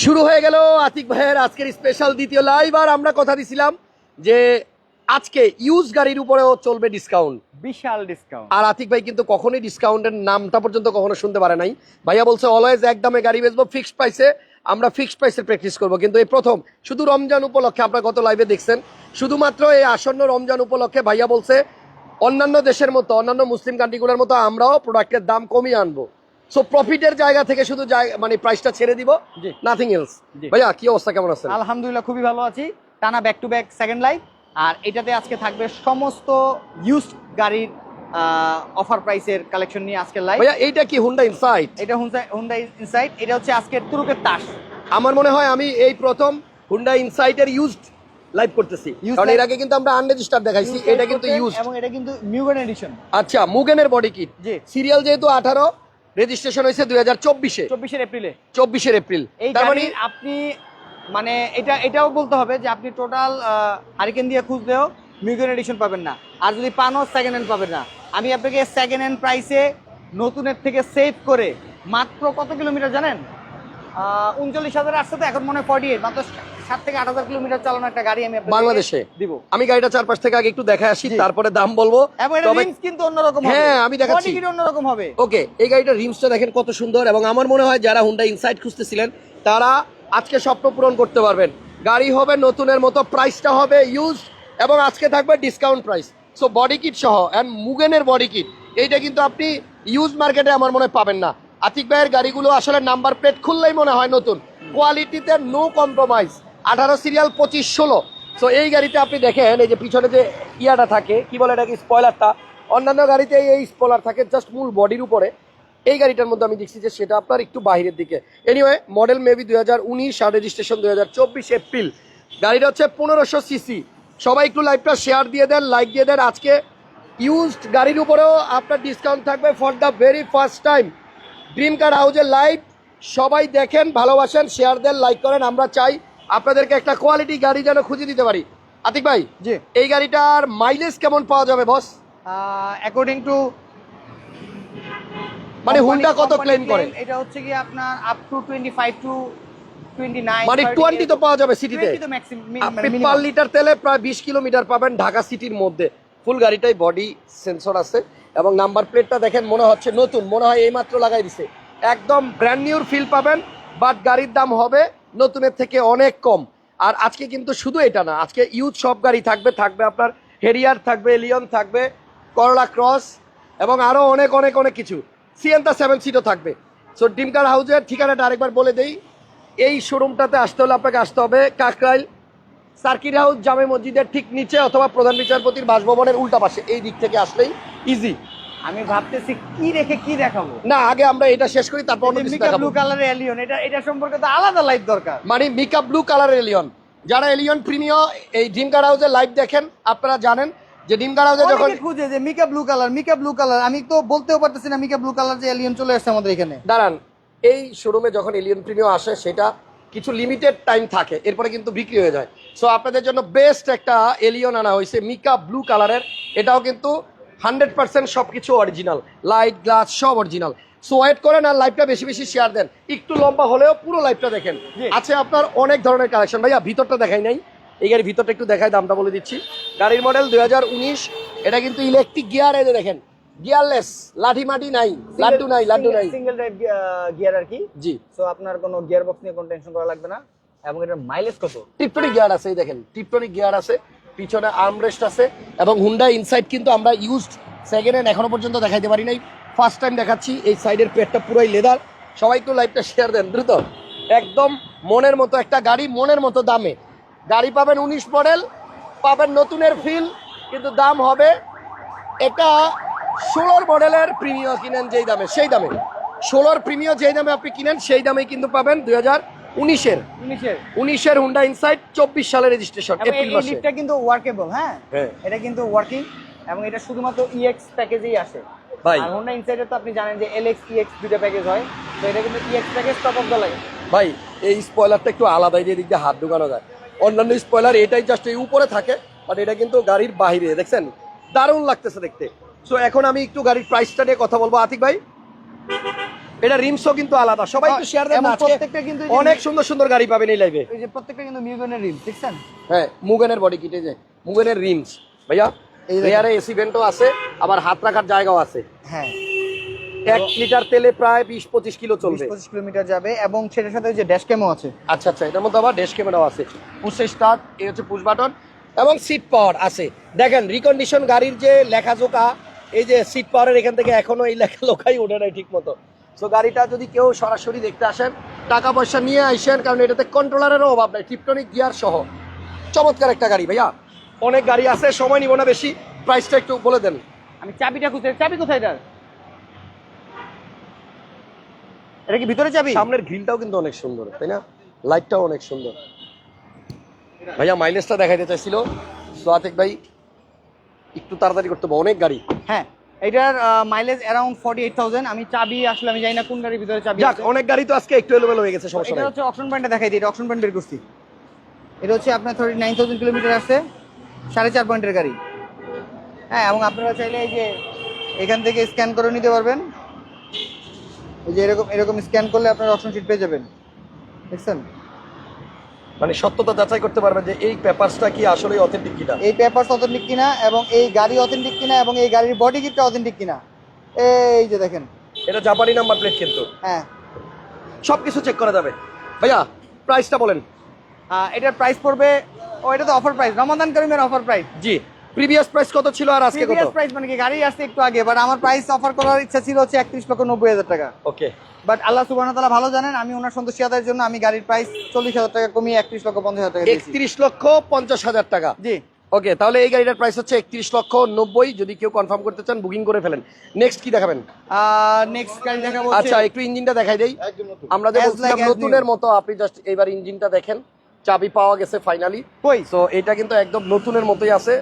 শুরু হয়ে গেল আতিক ভাইয়ের আজকের স্পেশাল দ্বিতীয় লাইভ আর আমরা কথা দিছিলাম যে আজকে ইউজ গাড়ির উপরেও চলবে ডিসকাউন্ট বিশাল ডিসকাউন্ট আর আতিক ভাই কিন্তু কখনোই ডিসকাউন্টের নামটা পর্যন্ত কখনো শুনতে পারে নাই। ভাইয়া বলছে অলওয়েজ এক দামে গাড়ি বেচবো ফিক্সড প্রাইসে আমরা ফিক্সড প্রাইসের প্র্যাকটিস করব। কিন্তু এই প্রথম শুধু রমজান উপলক্ষে আপনারা গত লাইভে দেখছেন শুধুমাত্র এই আসন্ন রমজান উপলক্ষে ভাইয়া বলছে অন্যান্য দেশের মতো অন্যান্য মুসলিম কান্ট্রিগুলোর মতো আমরাও প্রোডাক্টের দাম কমিয়ে আনব। সো প্রফিটের জায়গা থেকে শুধু মানে প্রাইসটা ছেড়ে দিব। Nothing else. ভাইয়া কি অবস্থা? কেমন আছেন? আলহামদুলিল্লাহ খুবই ভালো আছি। টানা back to back second life আর এটাতে আজকে থাকবে সমস্ত ইউজ গাড়ির অফার প্রাইসের কালেকশন নিয়ে আজকের লাইভ ভাইয়া এইটা কি হুন্ডা ইনসাইট এটা হুন্ডা ইনসাইড এটা হচ্ছে আজকের তুরুকের তাস। আমার মনে হয় আমি এই প্রথম হুন্ডা ইনসাইটের ইউজড লাইভ করতেছি। কারণ এর আগে কিন্তু আমরা আনরেজিস্টার দেখাইছি এটা কিন্তু ইউজ এবং এটা কিন্তু মিউগান এডিশন আচ্ছা মুগেনের বডি কিট জি। সিরিয়াল যেহেতু আঠারো রেজিস্ট্রেশন হয়েছে দুই হাজার চব্বিশে। চব্বিশের এপ্রিলে। চব্বিশের এপ্রিল। এই তার মানে আপনি মানে এটা এটাও বলতে হবে যে আপনি টোটাল হারিকেন দিয়ে খুঁজলেও মিউগান এডিশন পাবেন না। আর যদি পানও সেকেন্ড হ্যান্ড পাবেন না। আমি আপনাকে সেকেন্ড হ্যান্ড প্রাইসে নতুনের থেকে সেভ করে মাত্র কত কিলোমিটার জানেন? উনচল্লিশ হাজার আসছে তো এখন মনে হয় ফর্টি এইট মাত্র সাত থেকে আট হাজার কিলোমিটার চালানো একটা গাড়ি আমি বাংলাদেশে? দিব। আমি গাড়িটা চারপাশ থেকে আগে একটু দেখে আসি তারপরে দাম বলব। কিন্তু অন্যরকম হবে। হ্যাঁ, আমি দেখাচ্ছি। অন্যরকম হবে। ওকে এই গাড়িটার রিমসটা দেখেন কত সুন্দর এবং আমার মনে হয় যারা হুন্ডা ইনসাইট খুঁজতেছিলেন তারা আজকে স্বপ্ন পূরণ করতে পারবেন। গাড়ি হবে নতুনের মতো প্রাইসটা হবে ইউজ এবং আজকে থাকবে discount price so body kit সহ অ্যান্ড মুগেনের বডি কিট এইটা কিন্তু আপনি ইউজ মার্কেটে আমার মনে পাবেন না। আতিক ভাইয়ের গাড়িগুলো আসলে নাম্বার প্লেট খুললেই মনে হয় নতুন। কোয়ালিটিতে নো কম্প্রোমাইজ আঠারো সিরিয়াল পঁচিশ ষোলো। সো এই গাড়িতে আপনি দেখেন, এই যে পিছনে যে ইয়াটা থাকে, কি বলে এটাকে স্পয়লারটা অন্যান্য গাড়িতে এই স্পয়লার থাকে জাস্ট মূল বডির উপরে। এই গাড়িটার মধ্যে আমি দেখছি যে সেটা আপনার একটু বাইরের দিকে। এনিওয়ে মডেল মেবি দুই হাজার উনিশ আর রেজিস্ট্রেশন দুই হাজার চব্বিশ এপ্রিল গাড়িটা হচ্ছে পনেরোশো সিসি সবাই একটু লাইভটা শেয়ার দিয়ে দেন লাইক দিয়ে দেন। আজকে ইউজড গাড়ির উপরেও আপনার ডিসকাউন্ট থাকবে for the very first time dream car হাউজের লাইভ সবাই দেখেন, ভালোবাসেন শেয়ার দেন লাইক করেন। আমরা চাই আপনাদেরকে একটা কোয়ালিটি গাড়ি যেন খুঁজে দিতে পারি। আতিক ভাই জি। এই গাড়িটার মাইলেজ কেমন পাওয়া যাবে বস অ্যাকর্ডিং টু মানে হুন্ডা কত ক্লেম করে? এটা হচ্ছে কি আপনার আপ টু 25 টু 29 মানে 30 টোয়েন্টি তো পাওয়া যাবে সিটিতে 20 ম্যাক্সিমাম আপনি পার লিটার তেলে প্রায় বিশ কিলোমিটার পাবেন ঢাকা সিটির মধ্যে। ফুল গাড়িটাই বডি সেন্সর আছে এবং নাম্বার প্লেটটা দেখেন মনে হচ্ছে নতুন মনে হয় এইমাত্র লাগাই দিছে। একদম ব্র্যান্ড নিউর ফিল পাবেন বাট গাড়ির দাম হবে নতুনের থেকে অনেক কম। আর আজকে কিন্তু শুধু এটা না, আজকে ইউথ সব গাড়ি থাকবে থাকবে আপনার হেরিয়ার থাকবে লিয়ন থাকবে করলা ক্রস এবং আরও অনেক অনেক অনেক কিছু। সিএনটা সেভেন সিটও থাকবে। সো ডিমকার হাউজের ঠিকানাটা আরেকবার বলে দেই। এই শোরুমটাতে আসতে হলে আপনাকে আসতে হবে কাকরাইল সার্কিট হাউস, জামে মসজিদের ঠিক নিচে অথবা প্রধান বিচারপতির বাসভবনের উল্টা পাশে। এই দিক থেকে আসলেই ইজি আমি ভাবতেছি কি রেখে কি দেখাবো? না আগে আমরা এটা শেষ করি তারপর অন্য কিছু দেখাবো। ব্লু কালারের এলিয়ন এটা এটা সম্পর্কে তো আলাদা লাইট দরকার। মানে মিকা ব্লু কালার এলিয়ন যারা এলিয়ন প্রিমিয় এই ড্রিম কার হাউসের লাইভ দেখেন আপনারা জানেন যে কার হাউসে যখন খুঁজে যে mica blue colour mica blue colour আমি তো বলতেও পারতেছি না মিকা ব্লু কালার যে এলিয়ন চলে আসছে আমাদের এখানে। দাঁড়ান এই শোরুমে যখন এলিয়ন প্রিমিয় আসে সেটা কিছু লিমিটেড টাইম থাকে এরপরে কিন্তু বিক্রি হয়ে যায়। সো আপনাদের জন্য বেস্ট একটা এলিয়ন আনা হয়েছে মিকা ব্লু কালারের এটাও কিন্তু হান্ড্রেড পার্সেন্ট সব কিছু অরিজিনাল। লাইট গ্লাস সব অরিজিনাল। সো ওয়েট করেন আর লাইভটা বেশি বেশি শেয়ার দেন। একটু লম্বা হলেও পুরো লাইভটা দেখেন। আছে আপনার অনেক ধরনের কালেকশন ভাইয়া ভিতরটা দেখাই নাই। এই গাড়ির ভিতরটা একটু দেখাই দামটা বলে দিচ্ছি। গাড়ির মডেল দুই এটা কিন্তু ইলেকট্রিক গিয়ার যে দেখেন। গিয়ারলেস লাঠি মাটি নাই লাড্ডু নাই লাড্ডু নাই। সিঙ্গেল ড্রাইভ গিয়ার আর কি? জি। সো আপনার কোনো গিয়ার বক্স নিয়ে কোনো টেনশন করা লাগবে না। এবং এটার মাইলেজ কত? টিপটনিক গিয়ার আছে এই দেখেন। টিপটনিক গিয়ার আছে। পিছনে আর্মরেস্ট আছে এবং হুন্ডা ইনসাইড কিন্তু আমরা ইউজড সেকেন্ড হ্যান্ড এখনও পর্যন্ত দেখাইতে পারি নাই। ফার্স্ট টাইম দেখাচ্ছি, এই সাইডের পেটটা পুরোই লেদার সবাই একটু লাইভটা শেয়ার দেন, দ্রুত। একদম মনের মতো একটা গাড়ি, মনের মতো দামে। গাড়ি পাবেন উনিশ মডেল পাবেন নতুনের ফিল কিন্তু দাম হবে এটা ষোলোর মডেলের প্রিমিয় কিনেন যেই দামে, সেই দামে। ষোলোর প্রিমিয় যেই দামে আপনি কিনেন, সেই দামে কিন্তু পাবেন দুই হাজার উনিশের। উনিশের। হুন্ডা ইনসাইড চব্বিশ সালের রেজিস্ট্রেশন এপ্রিল মাসে। কিন্তু ওয়ার্কেবল হ্যাঁ? হ্যাঁ। এটা কিন্তু ওয়ার্কিং এবং এটা শুধুমাত্র ইএক্স প্যাকেজেই আসে। ভাই। হোন্ডা ইনসাইডে তো আপনি জানেন যে এলএক্স ইএক্স দুটো প্যাকেজ হয়। তো এটা কিন্তু EX package top of the line ভাই এই স্পয়লারটা একটু আলাদা যে দিক দিয়ে হাত ঢুকানো যায়। অন্যান্য স্পয়লার এটাই জাস্ট এই উপরে থাকে বাট এটা কিন্তু গাড়ির বাইরে দেখছেন? দারুণ লাগতেছে দেখতে। সো এখন আমি একটু গাড়ির প্রাইসটা নিয়ে কথা বলব। আতিক ভাই? এটা রিমসও কিন্তু আলাদা। সবাই একটু শেয়ার দেন প্রত্যেকটা কিন্তু অনেক সুন্দর সুন্দর গাড়ি পাবেন এই লাইভে এই যে প্রত্যেকটা কিন্তু মিউগনের রিম দেখছেন? হ্যাঁ মুগেনের বডি কিটে যে মুগেনের রিমস ভাইয়া। এসি ভেন্টও আছে আবার হাত রাখার জায়গাও আছে। হ্যাঁ। এক লিটার তেলে প্রায় বিশ পঁচিশ কিলো চলবে। পঁচিশ কিলোমিটার যাবে এবং সেটার সাথে যে ড্যাশ ক্যামও আছে। আচ্ছা আচ্ছা এটার মধ্যে আবার ড্যাশ ক্যামেরাও আছে। পুশ স্টার্ট এই হচ্ছে পুশ বাটন এবং সিট পাওয়ার আছে। দেখেন রিকন্ডিশন গাড়ির যে লেখাজোকা এই যে সিট পাওয়ারের এখান থেকে এখনও এই লেখা লোকাই ওঠে নাই ঠিক মতো সো গাড়িটা যদি কেউ সরাসরি দেখতে আসেন টাকা পয়সা নিয়ে আসেন কারণ এটাতে কন্ট্রোলারেরও অভাব নাই টিপটনিক গিয়ার সহ। চমৎকার একটা গাড়ি ভাইয়া। অনেক গাড়ি আছে সময় নিব না বেশি প্রাইসটা একটু বলে দেন। আমি চাবিটা খুঁজতে চাবি কোথায় এটার? এটা কি ভিতরে চাবি? সামনের গ্রিলটাও কিন্তু অনেক সুন্দর তাই না? লাইটটাও অনেক সুন্দর। ভাইয়া মাইলেজটা দেখাইতে চাইছিল। সোয়াতেক ভাই একটু তাড়াতাড়ি করতে হবে অনেক গাড়ি। হ্যাঁ। এটার mileage around forty eight thousand আমি চাবি আসলে আমি জানি না কোন গাড়ির ভিতরে চাবি যাক। অনেক গাড়ি তো আজকে একটু এলোমেলো হয়ে গেছে সমস্যা এটা হচ্ছে অপশন পয়েন্টটা দেখাই দিই এটা অপশন পয়েন্ট বের করছি। এটা হচ্ছে আপনার থার্টি নাইন থাউজেন্ড কিলোমিটার আছে সাড়ে চার পয়েন্টের গাড়ি। হ্যাঁ এবং আপনারা চাইলে এই যে এখান থেকে স্ক্যান করে নিতে পারবেন। এই যে এরকম এরকম স্ক্যান করলে আপনারা অপশন শিট পেয়ে যাবেন। দেখছেন? মানে সত্যতা যাচাই করতে পারবেন যে এই পেপারসটা কি আসলে অথেন্টিক কিনা। এই পেপারস অথেন্টিক কিনা এবং এই গাড়ি অথেন্টিক কিনা এবং এই গাড়ির বডি কিটটা অথেন্টিক কিনা। এই যে দেখেন। এটা জাপানি নাম্বার প্লেট কিন্তু। হ্যাঁ। সবকিছু চেক করা যাবে। ভাইয়া প্রাইসটা বলেন। এটার প্রাইস পড়বে ও এটা তো অফার প্রাইস রমাদান করিমের অফার প্রাইস জি প্রিভিয়াস প্রাইস কত ছিল আর আজকে কত? প্রিভিয়াস প্রাইস মানে কি গাড়ি আসছে একটু আগে বাট আমার প্রাইস অফার করার ইচ্ছা ছিল হচ্ছে একত্রিশ লক্ষ নব্বই হাজার টাকা। ওকে বাট আল্লাহ সুবাহ তালা ভালো জানেন আমি ওনার সন্তুষ্টি আদায়ের জন্য আমি গাড়ির প্রাইস চল্লিশ হাজার টাকা কমিয়ে একত্রিশ লক্ষ পঞ্চাশ হাজার টাকা দিয়েছি। একত্রিশ লক্ষ পঞ্চাশ হাজার টাকা। জি। ওকে তাহলে এই গাড়িটার প্রাইস হচ্ছে একত্রিশ লক্ষ নব্বই যদি কেউ কনফার্ম করতে চান বুকিং করে ফেলেন। নেক্সট কি দেখাবেন? নেক্সট গাড়ি দেখাবো আচ্ছা একটু ইঞ্জিনটা দেখাই দেই। আমরা যে নতুনের মতো আপনি জাস্ট এবার ইঞ্জিনটা দেখেন। চাবি পাওয়া গেছে ফাইনালি কই? সো এটা কিন্তু একদম নতুনের মতোই আছে।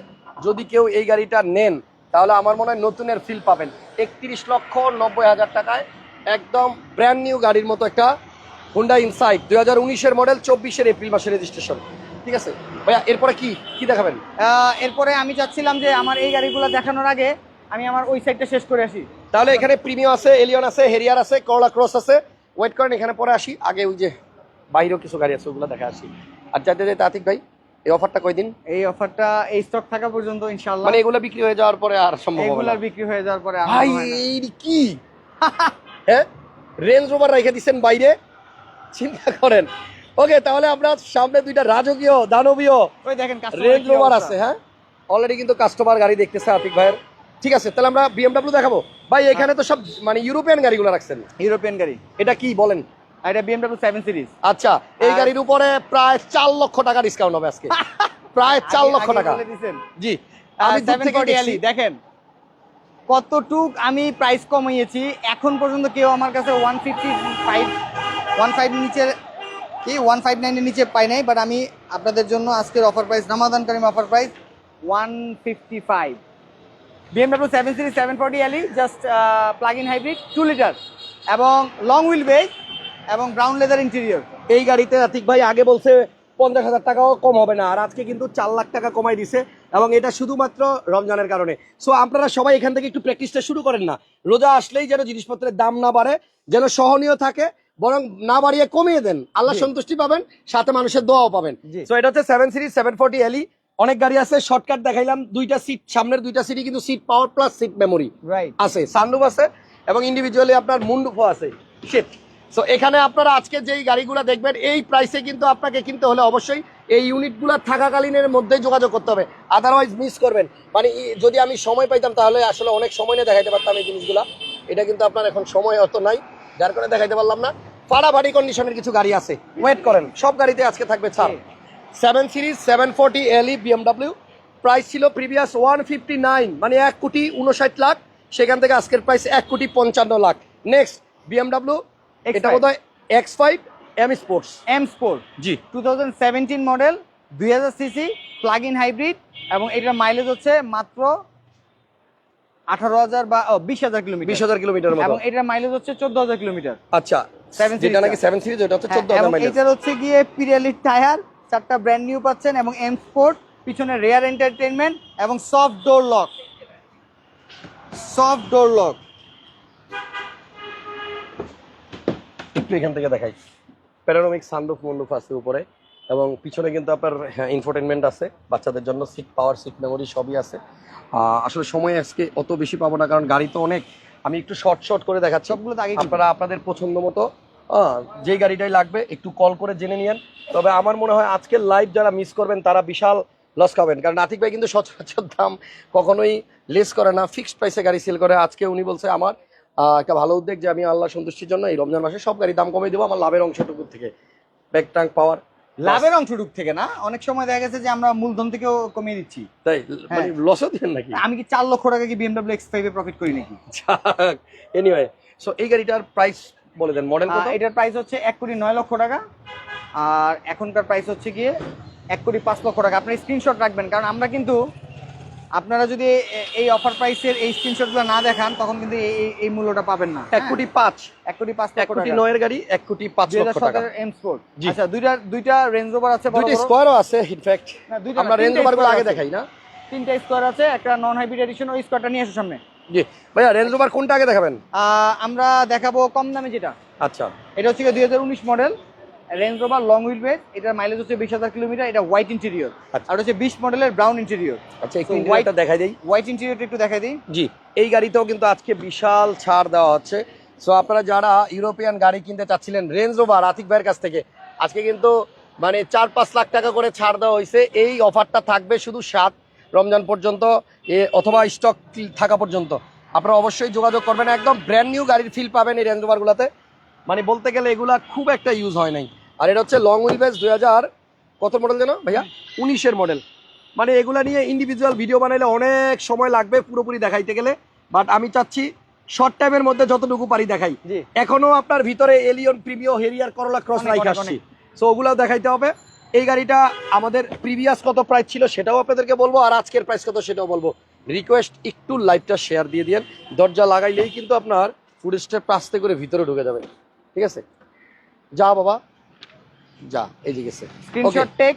যদি কেউ এই গাড়িটা নেন তাহলে আমার মনে হয় নতুনের ফিল পাবেন। একত্রিশ লক্ষ নব্বই হাজার টাকায় একদম ব্র্যান্ড নিউ গাড়ির মতো একটা হুন্ডা ইনসাইড দুই হাজার উনিশের মডেল চব্বিশের এপ্রিল মাসের রেজিস্ট্রেশন ঠিক আছে? ভাইয়া এরপরে কি? কি দেখাবেন? এরপরে আমি চাচ্ছিলাম যে আমার এই গাড়িগুলো দেখানোর আগে আমি আমার ওই সাইডটা শেষ করে আসি। তাহলে এখানে প্রিমিয়াম আছে এলিয়ন আছে হেরিয়ার আছে করলা ক্রস আছে। ওয়েট করেন এখানে পরে আসি। আগে ওই যে বাইরেও কিছু গাড়ি আছে ওগুলো দেখা আসি। আর যাতে যাতে আতিক ভাই এই অফারটা কয়দিন? এই অফারটা এই স্টক থাকা পর্যন্ত ইনশাআল্লাহ মানে এগুলো বিক্রি হয়ে যাওয়ার পরে আর সম্ভব এগুলার বিক্রি হয়ে যাওয়ার পরে ভাই এই কি? হ্যাঁ? রেঞ্জ রোভার রেখে দিচ্ছেন বাইরে? চিন্তা করেন। ওকে তাহলে আপনার সামনে দুইটা রাজকীয় দানবীয় রেঞ্জ রোভার আছে হ্যাঁ? অলরেডি কিন্তু কাস্টমার গাড়ি দেখতেছে আতিক ভাইয়ের। ঠিক আছে তাহলে আমরা বিএমডব্লিউ দেখাবো। ভাই এখানে তো সব মানে ইউরোপিয়ান গাড়িগুলো রাখছেন। ইউরোপিয়ান গাড়ি। এটা কি বলেন? এটা বিএমডব্লিউ সেভেন সিরিজ আচ্ছা এই গাড়ির উপরে প্রায় চার লক্ষ টাকা ডিসকাউন্ট হবে আজকে। প্রায় চার লক্ষ টাকা। জি আমি দূর থেকে দেখেন। কতটুক আমি প্রাইস কমিয়েছি, এখন পর্যন্ত কেউ আমার কাছে one fifty five one five নিচে, কি ওয়ান ফাইভ নাইনের নিচে পাই নাই বাট আমি আপনাদের জন্য আজকের অফার প্রাইস রামাদান কারিম offer price one fifty five BMW seven series seven forty এলি just plug in hybrid two litre এবং লং হুইল বেজ এবং ব্রাউন লেদার ইন্টেরিয়র এই গাড়িতে আতিক ভাই আগে বলছে পঞ্চাশ হাজার টাকাও কম হবে না, আর আজকে কিন্তু চার লাখ টাকা কমাই দিছে। এবং এটা শুধুমাত্র রমজানের কারণে। সো আপনারা সবাই এখান থেকে একটু প্র্যাকটিসটা শুরু করেন না। রোজা আসলেই যেন জিনিসপত্রের দাম না বাড়ে যেন সহনীয় থাকে বরং না বাড়িয়ে কমিয়ে দেন। আল্লাহ সন্তুষ্টি পাবেন সাথে মানুষের দোয়াও পাবেন। সো এটা হচ্ছে সেভেন সিরিজ সেভেন ফোর্টি এলি অনেক গাড়ি আছে শর্টকাট দেখাইলাম দুইটা সিট সামনের দুইটা সিটই কিন্তু seat power plus seat memory আছে সানরুফ আছে এবং ইন্ডিভিজুয়ালি আপনার মুন্ডুফও আছে শিট সো এখানে আপনারা আজকে যেই গাড়িগুলো দেখবেন এই প্রাইসে কিন্তু আপনাকে কিনতে হলে অবশ্যই এই ইউনিটগুলো থাকাকালীনের মধ্যেই যোগাযোগ করতে হবে। আদারওয়াইজ মিস করবেন। মানে যদি আমি সময় পাইতাম তাহলে আসলে অনেক সময় নিয়ে দেখাইতে পারতাম এই জিনিসগুলো। এটা কিন্তু আপনার এখন সময় অত নাই যার কারণে দেখাইতে পারলাম না। ফাড়াফাড়ি কন্ডিশনের কিছু গাড়ি আছে। ওয়েট করেন সব গাড়িতে আজকে থাকবে ছাড় সেভেন সিরিজ সেভেন ফোর্টি এলই বিএমডাব্লিউ প্রাইস ছিল প্রিভিয়াস ওয়ান ফিফটি নাইন মানে এক কোটি উনষাট লাখ। সেখান থেকে আজকের প্রাইস এক কোটি পঞ্চান্ন লাখ। নেক্সট বিএমডাব্লিউ এটা X5 বোধ হয় X five M sports M sport G. Two model দুই হাজার সিসি প্লাগ ইন হাইব্রিড এবং এটার মাইলেজ হচ্ছে মাত্র আঠারো হাজার বা বিশ হাজার কিলোমিটার বিশ হাজার কিলোমিটার এবং এটার মাইলেজ হচ্ছে চোদ্দ হাজার কিলোমিটার আচ্ছা Seven যেটা নাকি সেভেন সিরিজ ওটা হচ্ছে চোদ্দ হ্যাঁ, হাজার মাইলেজ এটার হচ্ছে গিয়ে পিরিয়ালির টায়ার চারটা ব্র্যান্ড নিউ পাচ্ছেন এবং এম স্পোর্ট পিছনে রেয়ার এন্টারটেনমেন্ট এবং soft door lock soft door lock একটু এখান থেকে দেখাই। প্যারানোমিক সানরুফ মন্ডুফ আছে উপরে এবং পিছনে কিন্তু আপনার ইনফোটেনমেন্ট আছে বাচ্চাদের জন্য সিট পাওয়ার সিট মেমোরি সবই আছে। আসলে সময় আজকে অত বেশি পাবো না কারণ গাড়ি তো অনেক। আমি একটু শর্ট শর্ট করে দেখাচ্ছি। সবগুলো আগে আপনারা আপনাদের পছন্দ মতো যেই গাড়িটাই লাগবে একটু কল করে জেনে নিয়েন। তবে আমার মনে হয় আজকের লাইভ যারা মিস করবেন তারা বিশাল লস খাবেন। কারণ নাতিক ভাই কিন্তু সচরাচর দাম কখনোই লেস করে না ফিক্সড প্রাইসে গাড়ি সেল করে। আজকে উনি বলছে আমার একটা ভালো উদ্যোগ যে আমি আল্লাহ সন্তুষ্টির জন্য এই রমজান মাসে সব গাড়ি দাম কমিয়ে দেবো আমার লাভের অংশটুকু থেকে। Back tank power. লাভের অংশটুক থেকে না? অনেক সময় দেখা গেছে যে আমরা মূলধন থেকেও কমিয়ে দিচ্ছি। তাই? মানে লসও দিবেন নাকি? আমি কি চার লক্ষ টাকা কি বিএমডব্লিউ এক্স ফাইভে প্রফিট করি নাকি? এনিওয়ে সো এই গাড়িটার প্রাইস বলে দেন মডেল কত? এটার প্রাইস হচ্ছে এক কোটি নয় লক্ষ টাকা। আর এখনকার প্রাইস হচ্ছে গিয়ে এক কোটি পাঁচ লক্ষ টাকা। আপনি স্ক্রিনশট রাখবেন কারণ আমরা কিন্তু আপনারা যদি এই অফার প্রাইসের এই স্ক্রিনশটগুলো না দেখান তখন কিন্তু এই মূল্যটা পাবেন না। এক কোটি পাঁচ। এক কোটি পাঁচ এক কোটি নয়ের গাড়ি এক কোটি পাঁচ লক্ষ টাকা। M sport. আচ্ছা দুইটা দুইটা রেঞ্জ ওভার আছে দুইটা স্কোয়ারও আছে ইনফ্যাক্ট না, দুইটা আমরা রেঞ্জ তিনটা ওভারগুলো আগে দেখাই না। তিনটা স্কোয়ার আছে একটা নন হাইব্রিড এডিশন ওই স্কোয়ারটা নিয়ে এসো সামনে। জি। ভাইয়া রেঞ্জ ওভার কোনটা আগে দেখাবেন? আমরা দেখাবো কম দামে যেটা। আচ্ছা। এটা হচ্ছে দুই হাজার উনিশ model Range Rover long wheel base এটার মাইলেজ হচ্ছে বিশ হাজার কিলোমিটার এটা হোয়াইট ইন্টেরিয়র আচ্ছা। আর হচ্ছে বিশ মডেলের ব্রাউন ইন্টেরিয়র আচ্ছা একটু হোয়াইটটা দেখাই দেই। হোয়াইট ইন্টেরিয়রটা একটু দেখাই দিই। জি। এই গাড়িতেও কিন্তু আজকে বিশাল ছাড় দেওয়া হচ্ছে। সো আপনারা যারা ইউরোপিয়ান গাড়ি কিনতে চাচ্ছিলেন রেঞ্জ রোভার আতিক ভাইয়ের কাছ থেকে আজকে কিন্তু মানে চার পাঁচ লাখ টাকা করে ছাড় দেওয়া হয়েছে। এই অফারটা থাকবে শুধু সাত রমজান পর্যন্ত এ অথবা স্টক থাকা পর্যন্ত। আপনারা অবশ্যই যোগাযোগ করবেন। একদম ব্র্যান্ড নিউ গাড়ির ফিল পাবেন এই রেঞ্জ রোভারগুলোতে মানে বলতে গেলে এগুলা খুব একটা ইউজ হয় নাই। আর এটা হচ্ছে লং হুইল বেস দুই হাজার কত মডেল যেন ভাইয়া? উনিশের মডেল মানে এগুলা নিয়ে ইন্ডিভিজুয়াল ভিডিও বানাইলে অনেক সময় লাগবে পুরোপুরি দেখাইতে গেলে। বাট আমি চাচ্ছি শর্ট টাইমের মধ্যে যতটুকু পারি দেখাই। এখনও আপনার ভিতরে Allion Premio Harrier Corolla Cross অনেক, আসছি সো ওগুলাও দেখাইতে হবে। এই গাড়িটা আমাদের প্রিভিয়াস কত প্রাইস ছিল সেটাও আপনাদেরকে বলব আর আজকের প্রাইস কত সেটাও বলব। রিকোয়েস্ট একটু লাইভটা শেয়ার দিয়ে দিন দরজা লাগাইলেই কিন্তু আপনার ফুড স্টেপ আস্তে করে ভিতরে ঢুকে যাবে ঠিক আছে? যা বাবা। যা এই যে স্ক্রিনশট টেক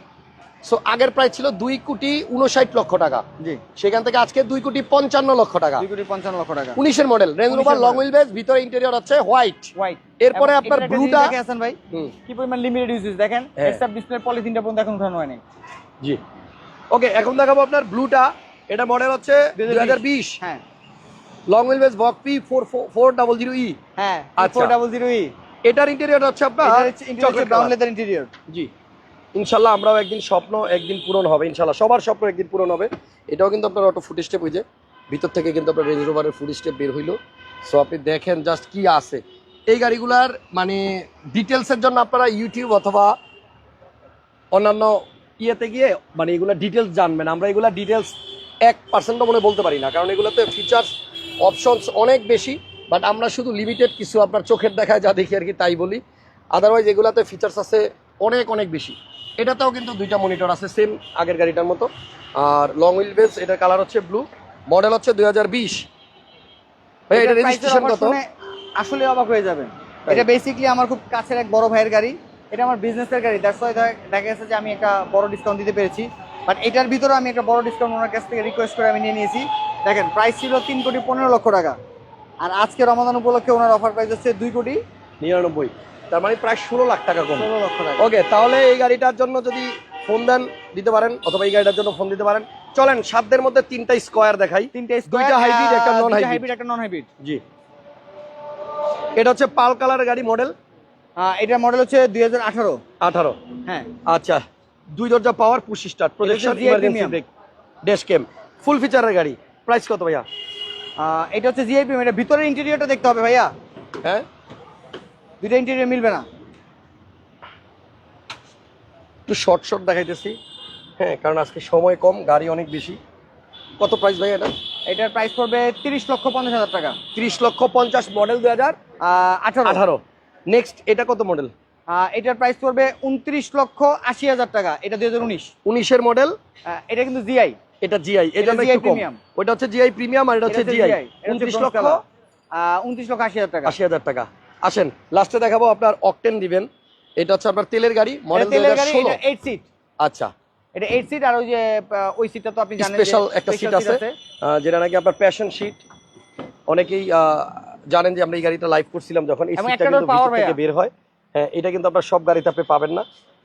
সো আগের প্রাইস ছিল দুই কোটি উনষাট লক্ষ টাকা। জি। সেখান থেকে আজকে দুই কোটি পঞ্চান্ন লক্ষ টাকা। দুই কোটি পঞ্চান্ন লক্ষ টাকা। উনিশের model Range Rover long. Wheel base ভিতরে ইন্টেরিয়র হচ্ছে হোয়াইট হোয়াইট এরপরে আপনার ব্লুটা হাসান ভাই। কি পরিমাণ লিমিটেড ইউজেস দেখেন। এক্সট্রা ডিসপ্লে পলিথিনটা পর্যন্ত এখন উঠানো হয়নি। জি। ওকে এখন দেখাবো আপনার ব্লুটা এটা মডেল হচ্ছে দুই 2020 হাজার বিশ। হ্যাঁ। লং হুইল বেস বক P four four double zero E হ্যাঁ আচ্ছা। ফোর ডাবল জিরো ই এটার ইন্টেরিয়র হচ্ছে আপনার ব্রাউন লেদার ইন্টেরিয়র জি। ইনশাল্লাহ আমরাও একদিন স্বপ্ন একদিন পূরণ হবে। ইনশাল্লাহ সবার স্বপ্ন একদিন পূরণ হবে। এটাও কিন্তু আপনার অটো ফুট স্টেপ হয়েছে ভিতর থেকে কিন্তু আপনার রেঞ্জ রোভারের ফুট স্টেপ বের হইল। সো আপনি দেখেন জাস্ট কি আছে। এই গাড়িগুলার মানে ডিটেলসের জন্য আপনারা ইউটিউব অথবা অন্যান্য ইয়েতে গিয়ে মানে এগুলো ডিটেলস জানবেন। আমরা এগুলা ডিটেলস এক পার্সেন্টও মনে বলতে পারি না। কারণ এগুলোতে ফিচার্স অপশনস অনেক বেশি। বাট আমরা শুধু লিমিটেড কিছু আপনার চোখের দেখায় যা দেখি আর কি তাই বলি। আদারওয়াইজ এগুলাতে ফিচার্স আছে অনেক অনেক বেশি। এটাতেও কিন্তু দুইটা মনিটর আছে সেম আগের গাড়িটার মতো। আর লং হুইল বেস এটার কালার হচ্ছে ব্লু মডেল হচ্ছে দুই হাজার বিশ। ভাই এটা রেজিস্ট্রেশন কত? আসলে অবাক হয়ে যাবেন। এটা বেসিক্যালি আমার খুব কাছের এক বড় ভাইয়ের গাড়ি। এটা আমার বিজনেসের গাড়ি। দ্যাটস ওয়াই দেখা গেছে যে আমি একটা বড় ডিসকাউন্ট দিতে পেরেছি। বাট এটার ভিতরে আমি একটা বড় ডিসকাউন্ট ওনার কাছ থেকে রিকোয়েস্ট করে আমি নিয়ে নিয়েছি। দেখেন প্রাইস ছিল তিন কোটি পনেরো লক্ষ টাকা। আর আজকে রমাদান উপলক্ষে ওনার অফার প্রাইস হচ্ছে দুই কোটি নিরানব্বই। তার মানে প্রায় ষোলো লাখ টাকা কম। ষোলো লক্ষ টাকা। ওকে তাহলে এই গাড়িটার জন্য যদি ফোন দেন দিতে পারেন অথবা এই গাড়িটার জন্য ফোন দিতে পারেন। চলেন সাতদের মধ্যে তিনটা স্কোয়ার দেখাই। তিনটে দুইটা hybrid, একটা hybrid। হাইব্রিড একটা নন হাইব্রিড জি। এটা হচ্ছে পাল কালারের গাড়ি মডেল। এটার মডেল হচ্ছে দুই হাজার আঠারো। আঠারো। হ্যাঁ। আচ্ছা দুই দরজা power push start projection emergency premium। Brake dash cam full ফিচারের গাড়ি। প্রাইস কত ভাইয়া? এটা হচ্ছে জিআইপি এটা ভিতরের ইন্টেরিয়রটা দেখতে হবে ভাইয়া। হ্যাঁ? দুইটা ইন্টেরিয়র মিলবে না। একটু শর্ট শর্ট দেখাইতেছি। হ্যাঁ কারণ আজকে সময় কম গাড়ি অনেক বেশি। কত প্রাইস ভাই এটা? এটার প্রাইস পড়বে তিরিশ লক্ষ পঞ্চাশ হাজার টাকা। ত্রিশ লক্ষ পঞ্চাশ মডেল দুই হাজার? আঠারো। আঠারো। নেক্সট এটা কত মডেল এটার প্রাইস পড়বে উনত্রিশ লক্ষ আশি হাজার টাকা। এটা দুই হাজার উনিশ। উনিশের মডেল এটা কিন্তু জিআই এটা জিআই এটা কম। premium। ওইটা হচ্ছে জিআই প্রিমিয়াম আর এটা হচ্ছে জিআই উনত্রিশ লক্ষ? উনত্রিশ লক্ষ আশি হাজার টাকা। আশি হাজার টাকা। আসেন লাস্টে দেখাবো আপনার অকটেন দিবেন। এটা হচ্ছে আপনার তেলের গাড়ি মডেল তেলের গাড়ি এটা এইট সিট আচ্ছা। এটা এইট সিট আর ওই যে ওই সিটটা তো আপনি জানেন স্পেশাল একটা সিট আছে যেটা নাকি আপনার প্যাশন শিট অনেকেই জানেন যে আমরা এই গাড়িটা লাইভ করছিলাম যখন এই সিটটা কিন্তু ভিতর থেকে বের হয়। হ্যাঁ এটা কিন্তু আপনার সব গাড়িতে আপনি পাবেন না।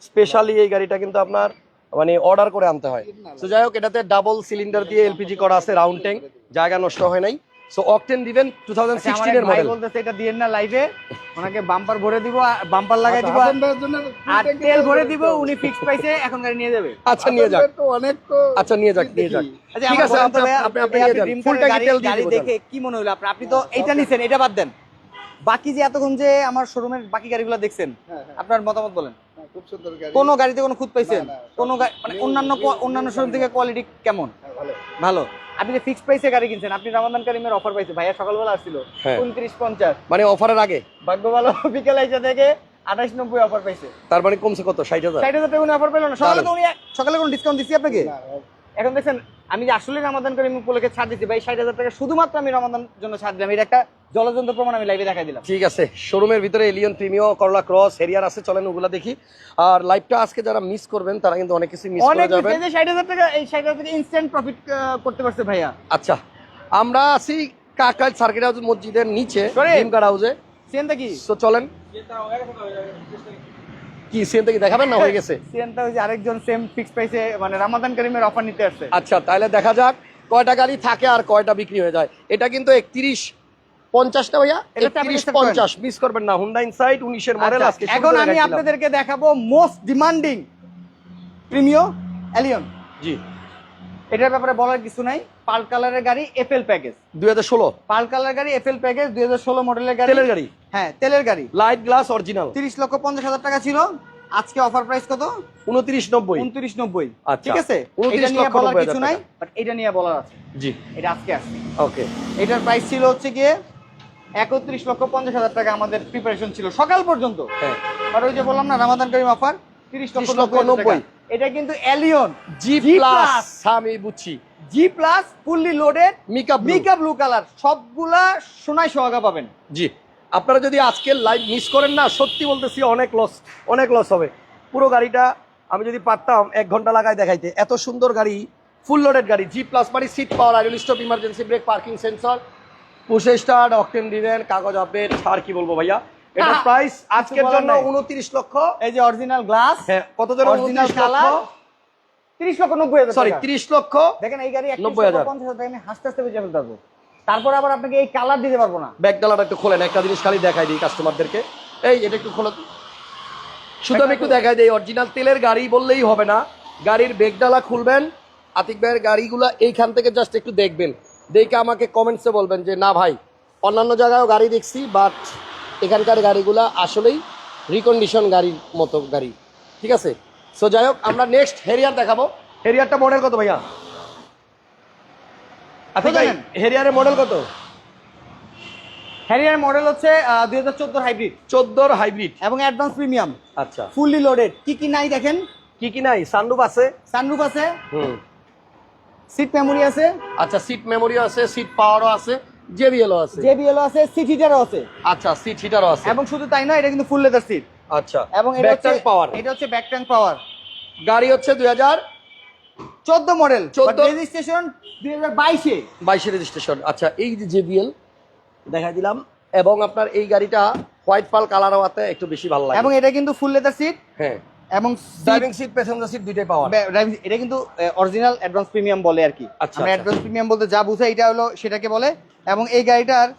স্পেশালি এই গাড়িটা কিন্তু আপনার মানে অর্ডার করে আনতে হয়। তো যাই হোক এটাতে ডাবল সিলিন্ডার দিয়ে এলপিজি করা আছে রাউন্ড ট্যাঙ্ক জায়গা নষ্ট হয় নাই। সো অকটেন দিবেন টু থাউজেন্ড আচ্ছা, এর ভাই মডেল বলতেছে এটা দিয়েন না লাইভে ওনাকে বাম্পার ভরে দিব বাম্পার লাগাই দিব আর তেল ভরে দিব উনি ফিক্সড পাইছে এখন গাড়ি নিয়ে যাবে। আচ্ছা নিয়ে যাক। তো অনেক তো আচ্ছা নিয়ে যাক নিয়ে যাক। আচ্ছা, ঠিক আছে আপনি আপনি আপনি এই নিয়ে যান। ফুল ট্যাঙ্কি গাড়ি- তেল দিয়ে গাড়ি দেখে কি মনে হলো? আপনার আপনি তো এইটা নিছেন এটা বাদ দেন। বাকি যে এতক্ষণ যে আমার শোরুমের বাকি গাড়িগুলো দেখছেন হ্যাঁ, হ্যাঁ, আপনার মতামত বলেন। খুব সুন্দর গাড়ি। কোন গাড়িতে কোনো খুঁত পাইছেন? কোন মানে অন্যান্য অন্যান্য শোরুম থেকে কোয়ালিটি কেমন? হ্যাঁ, ভালো। ভালো। আপনি যে ফিক্সড প্রাইসে গাড়ি কিনছেন আপনি রামাদান কারিমের অফার পাইছেন। ভাইয়া সকালবেলা আসছিল। হ্যাঁ। উনত্রিশ পঞ্চাশ। মানে অফারের আগে? ভাগ্য ভালো বিকেল আইসা থেকে আঠাশ নব্বই অফার পাইছে। তার মানে কমছে কত? ষাট হাজার? ষাট হাজার টাকা অফার পেল না। সকালে তো উনি সকালে কোনো ডিসকাউন্ট দিচ্ছি আপনাকে? এখন দেখছেন আমি যে আসলে রমাদান করিম উপলক্ষে ছাড় দিচ্ছি ভাই ষাট হাজার টাকা শুধুমাত্র আমি রমাদান জন্য ছাড় দিলাম। এটা একটা জলযন্ত্র প্রমাণ আমি লাইভে দেখাই দিলাম। ঠিক আছে শোরুমের ভিতরে Allion Premio Corolla Cross Harrier আছে চলেন ওগুলো দেখি। আর লাইভটা আজকে যারা মিস করবেন তারা কিন্তু অনেক কিছু মিস করে যাবেন। যে ষাট হাজার টাকা এই ষাট হাজার টাকা ইনস্ট্যান্ট প্রফিট করতে পারছে ভাইয়া। আচ্ছা আমরা আছি কাকাল সার্কিট হাউস মসজিদের নিচে করে? ভীমকার হাউসে কি? চলেন। কি সেন কি দেখাবেন না হয়ে গেছে? সিএনটা ওই যে আরেকজন সেম ফিক্স প্রাইসে মানে রামাদান করিমের অফার নিতে আসছে। আচ্ছা তাহলে দেখা যাক কয়টা গাড়ি থাকে আর কয়টা বিক্রি হয়ে যায়। এটা কিন্তু একত্রিশ পঞ্চাশটা ভাইয়া? একত্রিশ পঞ্চাশ মিস করবেন না। হুন্ডা ইনসাইট উনিশের মডেল আচ্ছা, আজকে এখন আমি আপনাদেরকে দেখাবো most demanding Premio Allion G. এটার ব্যাপারে বলার কিছু নাই। পাল কালারের গাড়ি এফএল প্যাকেজ দুই হাজার ষোলো। পাল কালার গাড়ি এফএল প্যাকেজ দুই হাজার ষোলো মডেলের গাড়ি। তেলের গাড়ি? হ্যাঁ তেলের গাড়ি। লাইট গ্লাস অরিজিনাল তিরিশ লক্ষ পঞ্চাশ হাজার টাকা ছিল। আজকে অফার প্রাইস কত? উনত্রিশ নব্বই। উনত্রিশ নব্বই। আচ্ছা। ঠিক আছে? 29 এটা নিয়ে বলার কিছু নাই। বাট এটা নিয়ে বলার আছে। জি। এটা আজকে আসছে ওকে। এটার প্রাইস ছিল হচ্ছে গিয়ে একত্রিশ লক্ষ পঞ্চাশ হাজার টাকা আমাদের প্রিপারেশন ছিল সকাল পর্যন্ত। হ্যাঁ। আর ওই যে বললাম না রামাদান করিম অফার তিরিশ লক্ষ 30 লক্ষ নব্বই 90 টাকা। এটা কিন্তু এলিয়ন জি প্লাস আমি বুঝছি G plus fully loaded mica mica blue colour সবগুলা সোনায় সোহাগা পাবেন। জি। আপনারা যদি আজকের লাইভ মিস করেন না সত্যি বলতেছি অনেক লস অনেক লস হবে। পুরো গাড়িটা আমি যদি পারতাম এক ঘণ্টা লাগাই দেখাইতে। এত সুন্দর গাড়ি ফুল লোডেড গাড়ি জি প্লাস মানে seat power idle stop emergency brake parking sensor push start octane দিবেন কাগজ আপডেট আর কি বলব ভাইয়া? হ্যাঁ, প্রাইস আজকের জন্য নাই। উনত্রিশ লক্ষ। এই যে অরিজিনাল গ্লাস হ্যাঁ কত জন অরিজিনাল কালার লক্ষ? তিরিশ লক্ষ নব্বই হাজার সরি টাকা। তিরিশ লক্ষ। দেখেন এই গাড়ি নব্বই নব্বই হাজার। হাজার আমি হাসতে হাসতে ফেলতে পারব তারপর আবার আপনাকে এই কালার দিতে পারব না। ব্যাগডালাটা একটু খোলেন একটা জিনিস খালি দেখাই দিই কাস্টমারদেরকে এই এটা একটু খোলো। শুধু আমি একটু দেখাই দিই অরিজিনাল তেলের গাড়ি বললেই হবে না। গাড়ির ব্যাগডালা খুলবেন আতিক ভাইয়ের গাড়িগুলা এইখান থেকে জাস্ট একটু দেখবেন। দেখে আমাকে কমেন্টসে বলবেন যে না ভাই অন্যান্য জায়গায়ও গাড়ি দেখছি বাট এখানকার গাড়িগুলা আসলেই রিকন্ডিশন গাড়ির মতো গাড়ি। ঠিক আছে? সো যাই হোক আমরা নেক্সট হেরিয়ার দেখাবো। হেরিয়ারটা মডেল কত ভাইয়া? ভাই হেরিয়ারের মডেল কত? হ্যারিয়ার মডেল হচ্ছে দুই হাজার চোদ্দোর হাইব্রিড চোদ্দোর হাইব্রিড এবং অ্যাডভান্স প্রিমিয়াম আচ্ছা। ফুললি লোডেড কি কি নাই দেখেন? কি কি নাই? সানরুফ আছে। সানরুফ আছে। হুম। সিট মেমোরি আছে। আচ্ছা সিট মেমোরিও আছে সিট পাওয়ারও আছে। জেবিএলও আছে। জেবিএল আছে সিট হিটারও আছে। আচ্ছা সিট হিটারও আছে। এবং শুধু তাই নয় এটা কিন্তু ফুল লেদার সিট আচ্ছা এবং এটা হচ্ছে পাওয়ার এটা হচ্ছে ব্যাক ট্যাঙ্ক পাওয়ার গাড়ি হচ্ছে দুই হাজার চোদ্দ মডেল 14 রেজিস্ট্রেশন দুই হাজার বাইশে। বাইশে রেজিস্ট্রেশন আচ্ছা এই যে জেবিএল দেখা দিলাম। এবং আপনার এই গাড়িটা হোয়াইট পাল কালারও আছে একটু বেশি ভালো লাগে। এবং এটা কিন্তু ফুল লেদার সিট হ্যাঁ। এবং ড্রাইভিং সিট প্যাসেঞ্জার সিট দুইটাই পাওয়ার ব্যা- এটা কিন্তু অরিজিনাল অ্যাডভান্স প্রিমিয়াম বলে আর কি। আচ্ছা, আমরা আচ্ছা। অ্যাডভান্স প্রিমিয়াম বলতে যা বুঝাই এটা হলো সেটাকে বলে। এবং এই গাড়িটার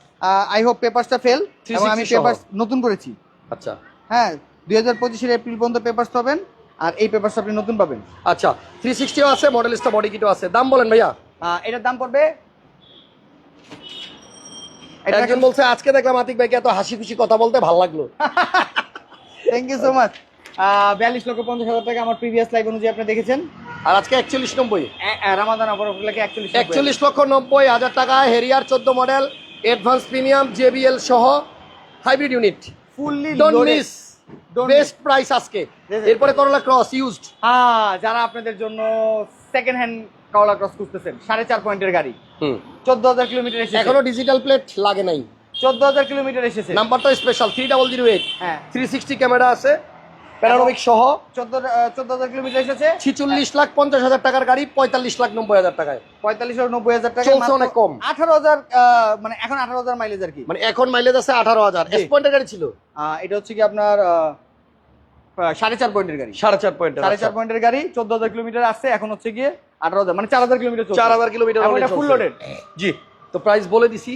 আই হোপ পেপারসটা ফেল এবং আমি পেপার নতুন করেছি। আচ্ছা। হ্যাঁ দুই হাজার পঁচিশের এপ্রিল পর্যন্ত পেপারস পাবেন। আর এই পেপারস আপনি নতুন পাবেন। আচ্ছা থ্রি সিক্সটিও আছে মডেলিস্টা বডি কিটও আছে। দাম বলেন ভাইয়া। এটার দাম পড়বে? একজন বলছে আজকে দেখলাম আতিক ভাইকে এত হাসি খুশি কথা বলতে ভালো লাগল। থ্যাংক ইউ সো মাচ বিয়াল্লিশ লক্ষ পঞ্চাশ হাজার টাকা আমার প্রিভিয়াস লাইভ অনুযায়ী আপনি দেখেছেন। আর আজকে একচল্লিশ নব্বই। রামাদান অফার একচল্লিশ একচল্লিশ লক্ষ নব্বই হাজার টাকা হেরিয়ার চোদ্দ মডেল অ্যাডভান্স প্রিমিয়াম জেবিএল সহ hybrid unit fully miss best price আজকে। এরপরে করলা ক্রস ইউজড হ্যাঁ যারা আপনাদের জন্য সেকেন্ড হ্যান্ড কাওলা ক্রস খুঁজতেছেন সাড়ে চার পয়েন্টের গাড়ি। হুম। চোদ্দ হাজার কিলোমিটার এসেছে। এখনও ডিজিটাল প্লেট লাগে নাই। চোদ্দ হাজার কিলোমিটার এসেছে। নাম্বারটা special three double zero eight হ্যাঁ। থ্রি সিক্সটি ক্যামেরা আছে। প্যারানমিক সহ চোদ্দ চোদ্দ হাজার কিলোমিটার এসেছে। ছিচল্লিশ লাখ পঞ্চাশ হাজার টাকার গাড়ি পঁয়তাল্লিশ লাখ নব্বই হাজার টাকায়। পঁয়তাল্লিশ নব্বই হাজার টাকা চলছে অনেক কম। আঠারো হাজার মানে এখন আঠারো হাজার মাইলেজ আর কি। মানে এখন মাইলেজ আছে আঠারো হাজার। জি। পয়েন্টের গাড়ি ছিল? এটা হচ্ছে কি আপনার সাড়ে চার পয়েন্টের গাড়ি। সাড়ে চার পয়েন্টের সাড়ে চার পয়েন্টের গাড়ি চোদ্দ হাজার কিলোমিটার আসছে এখন হচ্ছে গিয়ে আঠারো হাজার মানে চার হাজার কিলোমিটার চার হাজার কিলোমিটার ফুল লোডেড জি তো প্রাইস বলে দিছি।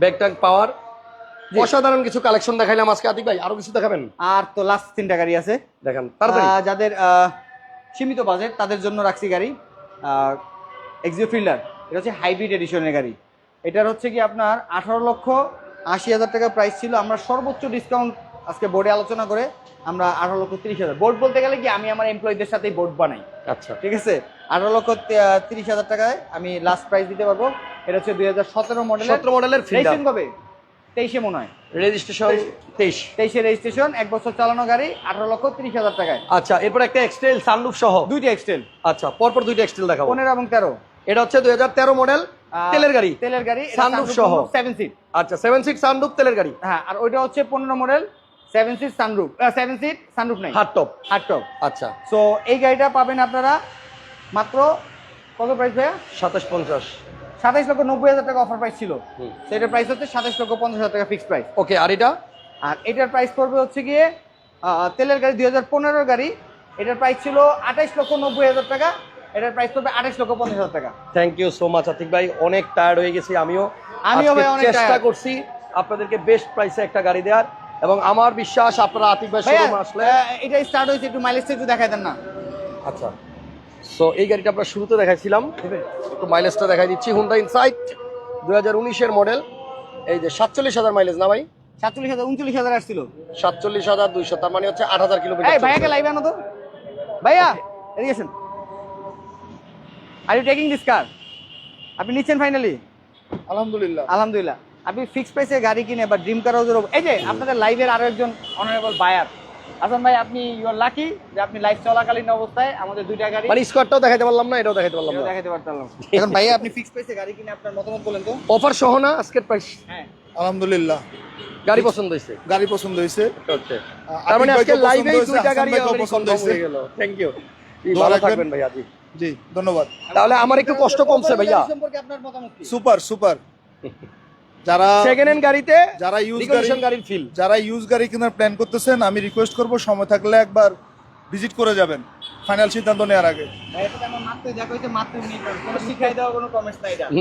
Bag tag power. অসাধারণ কিছু কালেকশন দেখাইলাম আজকে। আতিক ভাই আরও কিছু দেখাবেন? আর তো লাস্ট তিনটা গাড়ি আছে। দেখান তাড়াতাড়ি। যাদের সীমিত বাজেট তাদের জন্য রাখছি গাড়ি। এক্সিও ফিল্ডার এটা হচ্ছে হাইব্রিড এডিশনের গাড়ি। এটার হচ্ছে কি আপনার আঠারো লক্ষ আশি হাজার টাকা প্রাইস ছিল। আমরা সর্বোচ্চ ডিসকাউন্ট আজকে বোর্ডে আলোচনা করে আমরা আঠারো লক্ষ তিরিশ হাজার। বোর্ড বলতে গেলে কি আমি আমার এমপ্লয়ীদের সাথেই বোর্ড বানাই। আচ্ছা। ঠিক আছে? আঠারো লক্ষ তিরিশ হাজার টাকায় আমি লাস্ট প্রাইস দিতে পারব। এটা হচ্ছে দুই হাজার সতেরো মডেলের সতেরো মডেলের ফিল্ডার কবে তেইশে মনে হয়। রেজিস্ট্রেশন তেইশ। তেইশে। রেজিস্ট্রেশন এক বছর চালানো গাড়ি আঠারো লক্ষ তিরিশ হাজার টাকায়। আচ্ছা এরপর একটা এক্সটেল সানরুফ সহ? দুইটা এক্সটেল আচ্ছা পরপর দুইটা এক্সটেল দেখাবো। পনেরো এবং তেরো। এটা হচ্ছে দুই হাজার তেরো মডেল তেলের গাড়ি। তেলের গাড়ি Sunroof সহ। সেভেন সিট আচ্ছা সেভেন সিট সানরুফ তেলের গাড়ি। হ্যাঁ আর ওইটা হচ্ছে পনেরো model seven seat sunroof seven seat sunroof নাই। হার্ড টপ হার্ড টপ আচ্ছা। সো এই গাড়িটা পাবেন আপনারা মাত্র কত প্রাইস ভাইয়া? সাতাশ পঞ্চাশ। সাতাইশ লক্ষ নব্বই হাজার টাকা অফার প্রাইস ছিল। সেটার প্রাইস হচ্ছে সাতাইশ লক্ষ পঞ্চাশ হাজার টাকা ফিক্সড প্রাইস ওকে আর এটা? আর এটার প্রাইস পড়বে হচ্ছে গিয়ে তেলের গাড়ি দুই হাজার পনেরোর গাড়ি। এটার প্রাইস ছিল আঠাইশ লক্ষ নব্বই হাজার টাকা। এটার প্রাইস পড়বে আঠাইশ লক্ষ পঞ্চাশ হাজার টাকা। Thank you so much Atik ভাই। অনেক টায়ার্ড হয়ে গেছি আমিও। আমিও ভাই অনেক চেষ্টা করছি আপনাদেরকে বেস্ট প্রাইসে একটা গাড়ি দেওয়ার। এবং আমার বিশ্বাস আপনারা আতিক ভাই শোরুমে আসলে এটা স্টার্ট হয়েছে একটু মাইলেজটা একটু দেখাই দেন না। আচ্ছা। সো এই গাড়িটা আমরা শুরুতে দেখাইছিলাম। একটু মাইলেজটা দেখাই দিচ্ছি। হুন্ডা ইনসাইট দুই হাজার উনিশের মডেল এই যে সাতচল্লিশ হাজার মাইলেজ না ভাই? সাতচল্লিশ হাজার উনচল্লিশ হাজার আসছিল। সাতচল্লিশ হাজার দুইশো তার মানে হচ্ছে আট হাজার কিলোমিটার ভাইয়াকে লাইভে আনো তো। ভাইয়া এদিকে আসেন। Are you taking this car আপনি নিচ্ছেন ফাইনালি আলহামদুলিল্লাহ। আলহামদুলিল্লাহ। আপনি ফিক্স প্রাইসে গাড়ি কিনে বা ড্রিম কার এই যে আপনাদের লাইভের আরও একজন অনারেবল বায়ার আসান ভাই আপনি ইউর লাকি যে আপনি লাইভ চলাকালীন অবস্থায় আমাদের দুইটা গাড়ি মানে স্কোয়ারটাও দেখাতে পারলাম না এটাও দেখাতে পারলাম না। দেখাতে পারতাম এখন ভাইয়া আপনি ফিক্স প্রাইসে গাড়ি কিনে আপনার মতামত বলেন তো। অফার সহ না আজকের প্রাইস হ্যাঁ। আলহামদুলিল্লাহ। গাড়ি পছন্দ হয়েছে? গাড়ি পছন্দ হয়েছে। ওকে তার মানে আজকে লাইভে দুইটা গাড়ি already পছন্দ। হয়ে গেল। থ্যাংক ইউ ভালো থাকবেন ভাইয়া জি জি ধন্যবাদ। তাহলে আমার একটু কষ্ট কমছে ভাইয়া। সম্পর্কে আপনার মতামত কি সুপার সুপার যারা সেকেন্ড হ্যান্ড গাড়িতে যারা ইউজ গাড়ি গাড়ির ফিল যারা ইউজ গাড়ি কেনার প্ল্যান করতেছেন আমি রিকোয়েস্ট করব সময় থাকলে একবার ভিজিট করে যাবেন ফাইনাল সিদ্ধান্ত নেওয়ার আগে।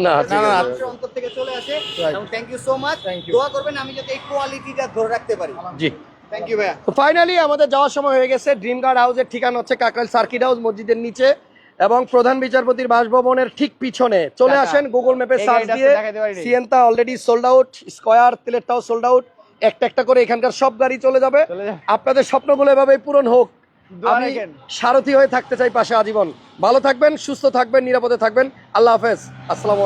না না, না, অন্তর থেকে চলে আসে. থ্যাংক ইউ সো মাচ দোয়া করবেন আমি যাতে এই কোয়ালিটিটা ধরে রাখতে পারি। জি। থ্যাংক ইউ ভাইয়া। তো ফাইনালি আমাদের যাওয়ার সময় হয়ে গেছে। ড্রিম গার্ড হাউসের ঠিকানা হচ্ছে কাকরাইল সার্কিট হাউস মসজিদের নিচে। এবং প্রধান বিচারপতির বাসভবনের ঠিক পিছনে। চলে। আসেন গুগল ম্যাপে সার্চ দিয়ে। সিএনটা Sienta already sold out square তেলেরটাও sold out একটা একটা করে এখানকার সব গাড়ি চলে যাবে। আপনাদের স্বপ্নগুলো এভাবেই পূরণ হোক। আমি। সারথি হয়ে থাকতে চাই পাশে আজীবন। ভালো থাকবেন সুস্থ থাকবেন নিরাপদে থাকবেন। আল্লাহ হাফেজ। আসসালামু